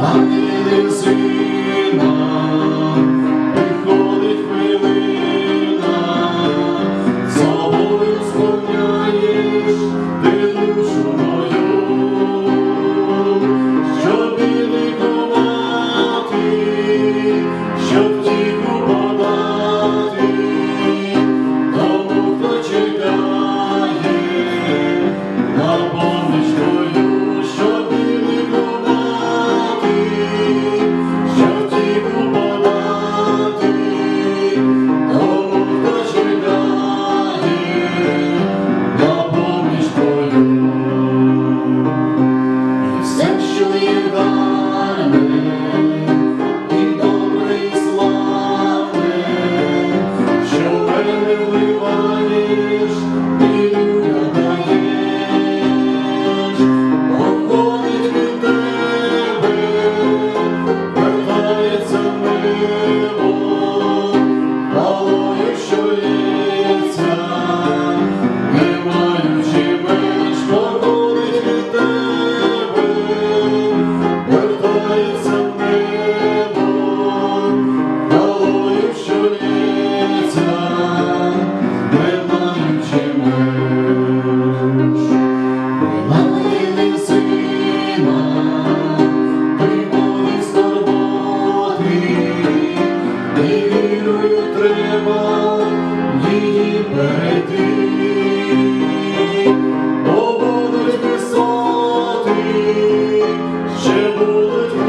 лани низина, перейти, будуть писати, ще будуть.